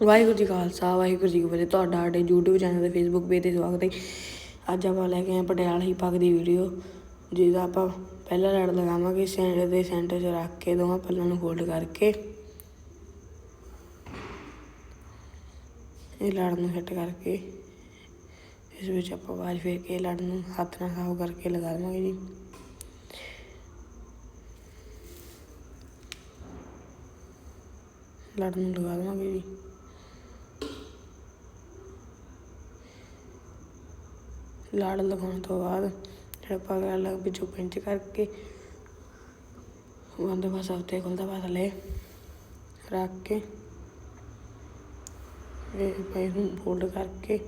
ਵਾਹਿਗੁਰੂ ਜੀ ਖਾਲਸਾ, ਵਾਹਿਗੁਰੂ ਜੀ ਕੀ ਫਤਿਹ। ਤੁਹਾਡਾ ਸਾਡੇ YouTube channel ਤੇ Facebook ਪੇਜ ਤੇ ਸਵਾਗਤ ਹੈ। ਅੱਜ ਆਪਾਂ ਲੈ ਕੇ ਆਏ ਪਟਿਆਲਾ ਹੀ ਪੱਗ ਦੀ ਵੀਡੀਓ ਜਿਹਦਾ ਆਪਾਂ ਪਹਿਲਾ ਲੜ ਲਗਾਵਾਂਗੇ ਸੈਂਟਰ ਦੇ ਸੈਂਟਰ 'ਚ ਰੱਖ ਕੇ ਦੋਵਾਂ ਪੱਲਾਂ ਨੂੰ ਫੋਲਡ ਕਰਕੇ। ਇਹ ਲੜ ਨੂੰ ਫਿੱਟ ਕਰਕੇ, ਇਸ ਵਿੱਚ ਆਪਾਂ ਬਾਜ ਫੇਰ ਕੇ ਲੜ ਨੂੰ ਹੱਥ ਨਾਲ ਸਾਫ਼ ਕਰਕੇ ਲਗਾ ਦੇਵਾਂਗੇ ਜੀ। ਲੜ ਨੂੰ ਲਗਾ ਦੇਵਾਂਗੇ ਜੀ। ਲਾੜ ਲਗਾਉਣ ਤੋਂ ਬਾਅਦ ਜਿਹੜਾ ਆਪਾਂ ਲੱਗ ਵਿੱਚੋਂ ਪਿੰਚ ਕਰਕੇ ਬੰਦ ਪਾਸਾ ਉੱਤੇ ਖੁੱਲਦਾ ਪਾਸਾ ਲੈ ਰੱਖ ਕੇ ਇਹ ਪੈ ਨੂੰ ਫੋਲਡ ਕਰਕੇ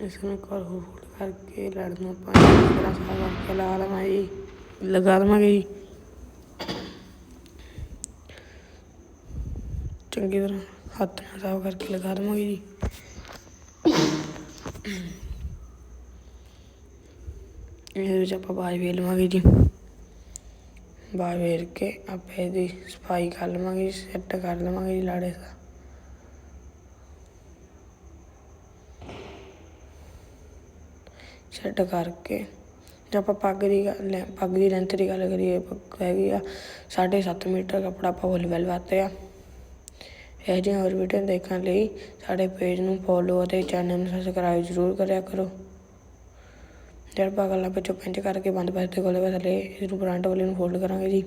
ਇਸ ਨੂੰ ਕਰ ਫੋਲਡ ਕਰਕੇ ਲੜ ਨੂੰ ਆਪਾਂ ਇਸ ਤਰ੍ਹਾਂ ਸਾਫ਼ ਕਰਕੇ ਲਾ ਲਵਾਂਗੇ ਜੀ। ਲਗਾ ਦੇਵਾਂਗੇ ਜੀ। ਚੰਗੀ ਤਰ੍ਹਾਂ ਹੱਥ ਨਾਲ ਸਾਫ਼ ਕਰਕੇ ਲਗਾ ਦੇਵਾਂਗੇ ਜੀ। ਇਹਦੇ ਵਿੱਚ ਆਪਾਂ ਬਾਜ ਵੇਲ ਲਵਾਂਗੇ ਜੀ। ਬਾਜ ਵੇਲ ਕੇ ਆਪਾਂ ਇਹਦੀ ਸਫ਼ਾਈ ਕਰ ਲਵਾਂਗੇ ਸੈੱਟ ਕਰ ਲਵਾਂਗੇ ਜੀ ਲਾੜੇ ਦਾ। ਸੈੱਟ ਕਰਕੇ ਜੇ ਆਪਾਂ ਪੱਗ ਦੀ ਗੱਲ ਹੈ ਪੱਗ ਦੀ ਲੈਂਥ ਦੀ ਗੱਲ ਕਰੀਏ, ਪੱਗ ਹੈਗੀ ਆ 7.5 ਮੀਟਰ ਕੱਪੜਾ ਆਪਾਂ ਫੁੱਲ ਵੈਲ ਵਾਤੇ ਆ। ਇਹ ਜਿਹੀਆਂ ਹੋਰ ਵੀਡੀਓ ਦੇਖਣ ਲਈ ਸਾਡੇ ਪੇਜ ਨੂੰ ਫੋਲੋ ਅਤੇ ਚੈਨਲ ਨੂੰ ਸਬਸਕ੍ਰਾਈਬ ਜ਼ਰੂਰ ਕਰਿਆ ਕਰੋ। ਜਦ ਪਗਲਾ ਵਿੱਚੋਂ ਪਿੰਚ ਕਰਕੇ ਬੰਦ ਪਾਸੇ ਤੇ ਕੋਲੇ ਥੱਲੇ ਇਸ ਨੂੰ ਫਰੰਟ ਵਾਲੇ ਨੂੰ ਫੋਲਡ ਕਰਾਂਗੇ ਜੀ।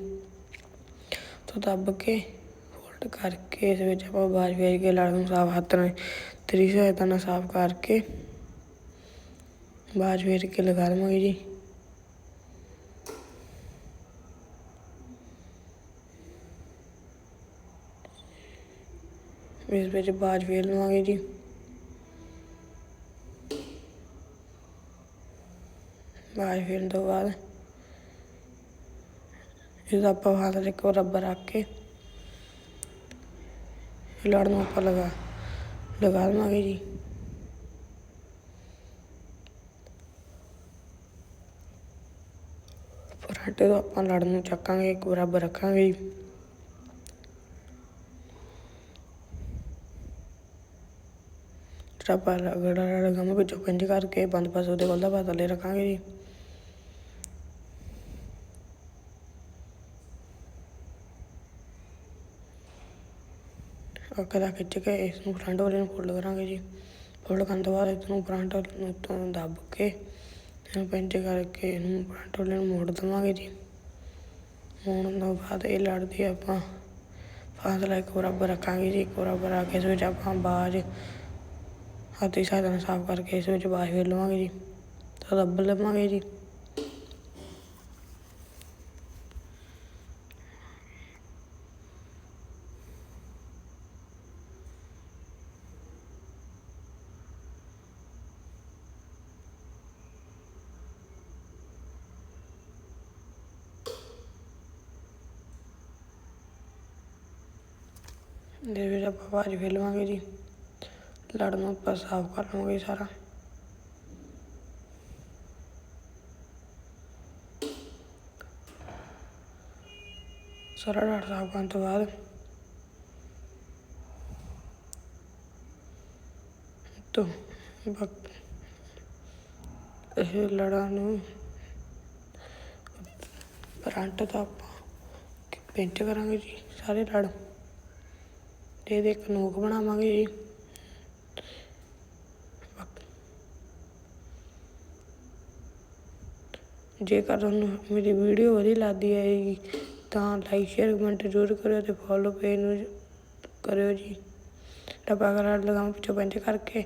ਤੋਂ ਦੱਬ ਕੇ ਫੋਲਡ ਕਰਕੇ ਇਸ ਵਿੱਚ ਆਪਾਂ ਬਾਜ ਵੇਚ ਕੇ ਲੜ ਨੂੰ ਸਾਫ਼ ਹੱਥ ਨਾਲ ਤਰੀ ਸਹਾਇਤਾ ਨਾਲ ਸਾਫ਼ ਕਰਕੇ ਬਾਜ ਵੇਚ ਕੇ ਲਗਾ ਦੇਵਾਂਗੇ ਜੀ। ਇਸ ਵਿੱਚ ਬਾਜ ਵੇਚ ਲਵਾਂਗੇ ਜੀ। ਬਾਜ ਫੇਰਨ ਤੋਂ ਬਾਅਦ। ਇਹਦਾ ਆਪਾਂ ਹੱਥ ਤੇ ਕੋ ਰੱਬਰ ਰੱਖ ਕੇ ਲੜ ਨੂੰ ਆਪਾਂ ਲਗਾ ਲਗਾ ਦੇਵਾਂਗੇ ਜੀ। ਫਰਾਟੇ ਤੋਂ ਆਪਾਂ ਲੜ ਨੂੰ ਚੱਕਾਂਗੇ, ਇੱਕ ਬਰਾਬਰ ਰੱਖਾਂਗੇ ਜੀ। ਟਰਾਪਾ ਰਗੜਾ ਰਗਮ ਵਿੱਚੋਂ ਪਿੰਜ ਕਰਕੇ ਬੰਦ ਪਾਸ ਉਹਦੇ ਕੋਲ ਦਾ ਪਾ ਥੱਲੇ ਰੱਖਾਂਗੇ ਜੀ। ਅੱਗੇ ਦਾ ਖਿੱਚ ਕੇ ਇਸ ਨੂੰ ਫਰੰਟ ਵਾਲੇ ਨੂੰ ਫੋਲਡ ਕਰਾਂਗੇ ਜੀ। ਫੋਲਡ ਕਰਨ ਤੋਂ ਬਾਅਦ ਇਸ ਨੂੰ ਫਰੰਟ ਨੂੰ ਤੋਂ ਦੱਬ ਕੇ ਇਹਨੂੰ ਪਿੰਚ ਕਰਕੇ ਇਹਨੂੰ ਫਰੰਟ ਵਾਲੇ ਨੂੰ ਮੋੜ ਦੇਵਾਂਗੇ ਜੀ। ਮੋੜਨ ਤੋਂ ਬਾਅਦ ਇਹ ਲੜਦੀ ਆਪਾਂ ਫਾਸਲਾ ਇੱਕ ਬਰਾਬਰ ਰੱਖਾਂਗੇ ਜੀ। ਇੱਕ ਬਰਾਬਰ ਆ ਕੇ ਇਸ ਵਿੱਚ ਆਪਾਂ ਬਾਜ ਹੱਥੀ ਸਹਾਇਤਾ ਸਾਫ਼ ਕਰਕੇ ਇਸ ਵਿੱਚ ਬਾਜ ਫੇਰ ਲਵਾਂਗੇ ਜੀ। ਤਾਂ ਦੱਬ ਲਵਾਂਗੇ ਜੀ। ਦੇ ਵਿੱਚ ਆਪਾਂ ਬਾਜ ਫੇਰ ਲਵਾਂਗੇ ਜੀ। ਲੜ ਨੂੰ ਆਪਾਂ ਸਾਫ਼ ਕਰ ਲਵਾਂਗੇ ਸਾਰਾ। ਸਾਰਾ ਲੜ ਸਾਫ਼ ਕਰਨ ਤੋਂ ਬਾਅਦ ਤੋਂ ਇਹ ਲੜਾਂ ਨੂੰ ਪਰੰਟ ਤੋਂ ਆਪਾਂ ਪੇਂਟ ਕਰਾਂਗੇ ਜੀ, ਸਾਰੇ ਲੜ। ਤੇ ਇਹਦੇ ਇੱਕ ਨੋਕ ਬਣਾਵਾਂਗੇ ਜੀ। ਜੇਕਰ ਤੁਹਾਨੂੰ ਮੇਰੀ ਵੀਡੀਓ ਵਧੀਆ ਲੱਗਦੀ ਹੈ ਤਾਂ ਲਾਈਕ ਸ਼ੇਅਰ ਕਮੈਂਟ ਜ਼ਰੂਰ ਕਰਿਓ ਤੇ ਫੋਲੋ ਪੇਜ ਨੂੰ ਕਰਿਓ ਜੀ। ਡੱਬਾ ਕਰਾ ਲਗਾਉਂ ਪਿੱਛੋਂ ਪੈਂਚ ਕਰਕੇ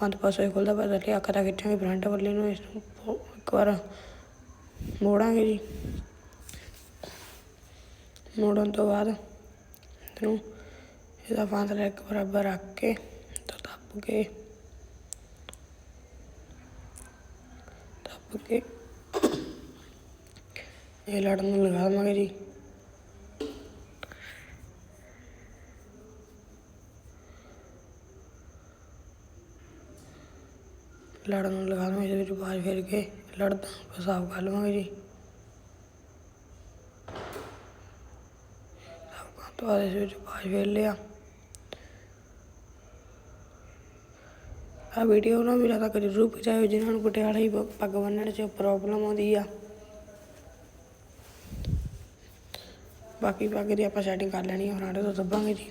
ਬੰਦ ਪਾਸੇ ਖੁੱਲਦਾ ਪਤਾ ਲਿਆ ਕਰਾ ਖਿੱਚਾਂਗੇ ਫਰੰਟ ਵੱਲੇ ਨੂੰ, ਇਸ ਨੂੰ ਇੱਕ ਵਾਰ ਮੋੜਾਂਗੇ ਜੀ। ਮੋੜਨ ਤੋਂ ਬਾਅਦ ਇਹਨੂੰ ਇਹਦਾ ਫਾਸਲਾ ਇੱਕ ਬਰਾਬਰ ਰੱਖ ਕੇ ਤਾਂ ਦੱਬ ਕੇ ਦੱਬ ਕੇ ਇਹ ਲੜਨ ਨੂੰ ਲਗਾ ਦੇਵਾਂਗੇ ਜੀ। ਲੜਨ ਨੂੰ ਲਗਾ ਦੇਵਾਂਗੇ ਇਹਦੇ ਵਿੱਚ ਬਾਜ ਫੇਰ ਕੇ ਲੜ ਦਾ ਸਾਫ਼ ਕਰ ਲਵਾਂਗੇ ਜੀ। ਸਾਫ਼ ਕਰਨ ਤੋਂ ਬਾਅਦ ਇਸ ਵਿੱਚ ਬਾਜ ਫੇਰ ਲਿਆ। ਆ ਵੀਡੀਓ ਉਹਨਾਂ ਵੀਰਾਂ ਤੱਕ ਜ਼ਰੂਰ ਪਹੁੰਚਾਇਓ ਜਿਨ੍ਹਾਂ ਨੂੰ ਪਟਿਆਲਾ ਹੀ ਪ- ਪੱਗ ਬੰਨਣ 'ਚ ਪ੍ਰੋਬਲਮ ਆਉਂਦੀ ਆ। ਬਾਕੀ ਪੱਗ ਦੀ ਆਪਾਂ ਸੈਟਿੰਗ ਕਰ ਲੈਣੀ ਆ ਫਰਾਂਡੇ ਤੋਂ ਦੱਬਾਂਗੇ ਜੀ।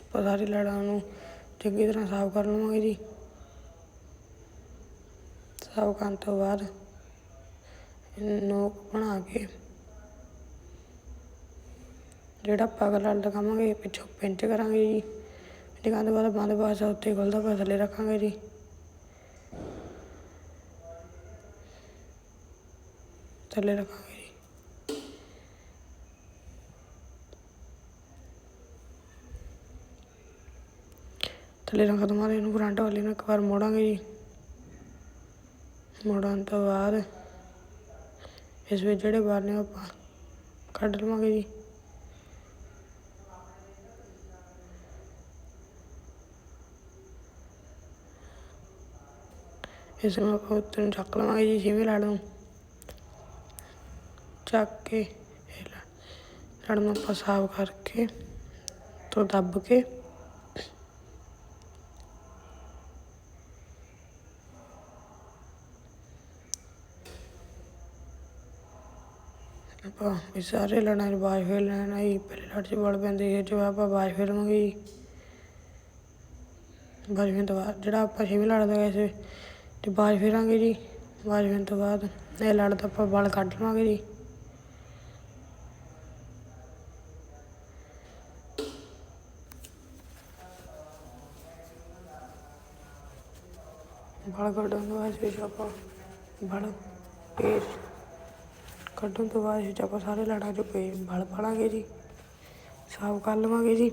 ਆਪਾਂ ਸਾਰੀ ਲੜਾਂ ਨੂੰ ਚੰਗੀ ਤਰ੍ਹਾਂ ਸਾਫ਼ ਕਰ ਲਵਾਂਗੇ ਜੀ। ਸਾਫ਼ ਕਰਨ ਤੋਂ ਬਾਅਦ ਇਹਨੂੰ ਬਣਾ ਕੇ ਜਿਹੜਾ ਪਗਲਾ ਲਗਾਵਾਂਗੇ ਪਿੱਛੋਂ ਪਿੰਚ ਕਰਾਂਗੇ ਜੀ। ਪਿੰਚ ਕਰਨ ਤੋਂ ਬਾਅਦ ਬੰਦ ਪਾਸਾ ਉੱਤੇ ਖੁੱਲਦਾ ਪਾਸਾ ਥੱਲੇ ਰੱਖਾਂਗੇ ਜੀ। ਥੱਲੇ ਰੱਖਾਂਗੇ ਜੀ। ਥੱਲੇ ਰੱਖ ਤੋਂ ਇਹਨੂੰ ਫਰੰਟ ਵਾਲੇ ਨੂੰ ਇੱਕ ਵਾਰ ਮੋੜਾਂਗੇ ਜੀ। ਮੋੜਨ ਤੋਂ ਬਾਅਦ ਇਸ ਵਿੱਚ ਜਿਹੜੇ ਬਾਰ ਨੇ ਉਹ ਆਪਾਂ ਕੱਢ ਲਵਾਂਗੇ ਜੀ। ਇਸ ਨੂੰ ਆਪਾਂ ਉੱਤੇ ਨੂੰ ਚੱਕ ਲਵਾਂਗੇ ਜੀ, ਜਿਵੇਂ ਲੜ ਨੂੰ ਚੱਕ ਕੇ ਲੜ ਨੂੰ ਆਪਾਂ ਸਾਫ਼ ਕਰਕੇ ਤੋਂ ਦੱਬ ਕੇ ਆਪਾਂ ਇਹ ਸਾਰੇ ਲੜਾਂ 'ਚ ਬਾਜ ਫੇਰ ਲੈਣਾ ਜੀ। ਪਹਿਲੇ ਲੜ 'ਚ ਬਲ ਪੈਂਦੇ ਸੀ ਜੋ ਆਪਾਂ ਬਾਜ ਫੇਰਵਾਂਗੇ ਜੀ। ਬਾਜ ਫੇਰਨ ਤੋਂ ਬਾਅਦ ਜਿਹੜਾ ਆਪਾਂ ਛੇਵੇਂ ਲੜਦਾ ਗਏ ਸੀ ਤੇ ਬਾਜ ਫੇਰਾਂਗੇ ਜੀ। ਬਾਜ ਫੇਰਨ ਤੋਂ ਬਾਅਦ ਇਹ ਲੜ ਦਾ ਆਪਾਂ ਬਲ ਕੱਢ ਲਵਾਂਗੇ ਜੀ। ਬਲ ਕੱਢਣ ਤੋਂ ਬਾਅਦ ਵਿੱਚ ਆਪਾਂ ਬਲ ਪੇਜ ਕੱਢਣ ਤੋਂ ਬਾਅਦ ਵਿੱਚ ਆਪਾਂ ਸਾਰੇ ਲੜਾਂ 'ਚ ਪੇ ਬਲ ਪਾਲਾਂਗੇ ਜੀ। ਸਾਫ਼ ਕਰ ਲਵਾਂਗੇ ਜੀ।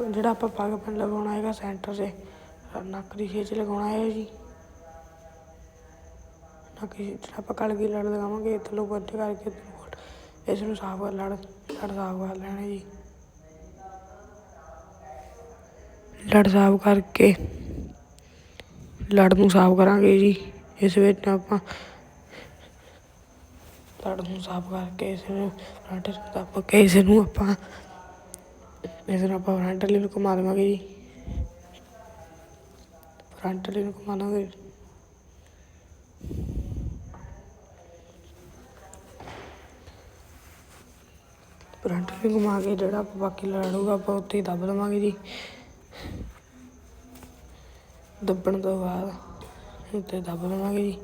ਜਿਹੜਾ ਆਪਾਂ ਪੱਗ ਪਨ ਲਗਾਉਣਾ ਹੈਗਾ ਸੈਂਟਰ 'ਤੇ ਨੱਕ ਦੀ ਖੇਚ ਲਗਾਉਣਾ ਹੈ ਜੀ। ਨੱਕ ਜਿਹੜਾ ਆਪਾਂ ਕਲਗੀ ਲੜ ਲਗਾਵਾਂਗੇ ਥੱਲੋਂ ਬੰਦ ਕਰਕੇ ਇਸ ਨੂੰ ਸਾਫ਼ ਕਰ ਲੜ ਲੜ ਸਾਫ਼ ਕਰ ਲੈਣਾ ਜੀ। ਲੜ ਸਾਫ਼ ਕਰਕੇ, ਲੜ ਨੂੰ ਸਾਫ਼ ਕਰਾਂਗੇ ਜੀ, ਇਸ ਵਿੱਚ ਆਪਾਂ ਲੜ ਨੂੰ ਸਾਫ਼ ਕਰਕੇ, ਇਸ ਨੂੰ ਫਰੰਟ ਦੱਬ ਕੇ ਇਸ ਨੂੰ ਆਪਾਂ ਇਸ ਨੂੰ ਆਪਾਂ ਫਰੰਟ ਲਈ ਨੂੰ ਘੁਮਾ ਦੇਵਾਂਗੇ ਜੀ। ਫਰੰਟ ਲਈ ਨੂੰ ਘੁਮਾ ਦੇਵਾਂਗੇ। ਫਰੰਟ ਲਈ ਘੁਮਾ ਕੇ ਜਿਹੜਾ ਆਪਾਂ ਬਾਕੀ ਲੜੂਗਾ ਆਪਾਂ ਉੱਥੇ ਹੀ ਦੱਬ ਦੇਵਾਂਗੇ ਜੀ। ਦੱਬਣ ਤੋਂ ਬਾਅਦ ਉੱਤੇ ਦੱਬ ਦੇਵਾਂਗੇ ਜੀ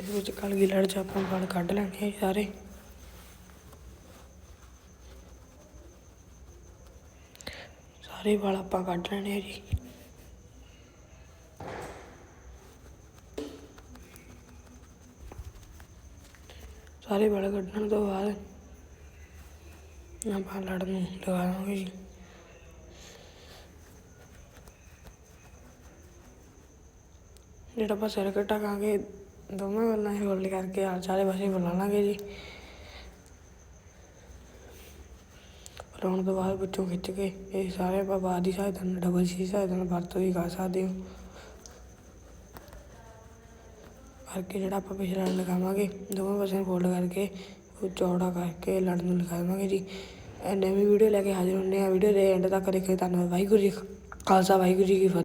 ਇਸ ਵਿੱਚ ਕਲਗੀ ਲੜ ਚ ਆਪਾਂ ਵਾਲ ਕੱਢ ਲੈਣੇ ਆ ਜੀ ਸਾਰੇ ਸਾਰੇ ਵਾਲ ਆਪਾਂ ਕੱਢ ਲੈਣੇ ਆ ਜੀ। ਸਾਰੇ ਵਾਲ ਕੱਢਣ ਤੋਂ ਬਾਅਦ ਆਪਾਂ ਲੜ ਨੂੰ ਲਗਾ ਦਾਂਗੇ ਜੀ। ਜਿਹੜਾ ਆਪਾਂ ਸਿਰ ਕਟਾਂਗੇ ਦੋਵੇਂ ਗੱਲਾਂ ਹੀ ਹੌਲੀ ਕਰਕੇ ਆ ਚਾਰੇ ਪਾਸੇ ਬੁਲਾ ਲਾਂਗੇ ਜੀ। ਬੁਲਾਉਣ ਤੋਂ ਬਾਅਦ ਵਿੱਚੋਂ ਖਿੱਚ ਕੇ ਇਹ ਸਾਰੇ ਆਪਾਂ ਬਾਅਦ ਦੀ ਸਹਾਇਤਾ ਨਾਲ ਡਬਲ ਸੀ ਸਹਾਇਤਾ ਨਾਲ ਵਰਤੋਂ ਵੀ ਕਰ ਸਕਦੇ ਹੋ। ਕਰਕੇ ਜਿਹੜਾ ਆਪਾਂ ਪਿਛਲਾ ਲਗਾਵਾਂਗੇ, ਦੋਵੇਂ ਪਾਸੇ ਫੋਲਡ ਕਰਕੇ ਉਹ ਚੌੜਾ ਕਰਕੇ ਲੜ ਨੂੰ ਲਗਾ ਜੀ। ਐਨੇ ਵੀਡੀਓ ਲੈ ਕੇ ਹਾਜ਼ਰ ਹੁੰਦੇ ਆ ਵੀਡੀਓ ਦੇ ਐਂਡ ਤੱਕ ਦੇਖੇ ਧੰਨਵਾਦ। ਵਾਹਿਗੁਰੂ ਜੀ ਖਾਲਸਾ, ਵਾਹਿਗੁਰੂ ਜੀ ਕੀ ਫਤਿਹ।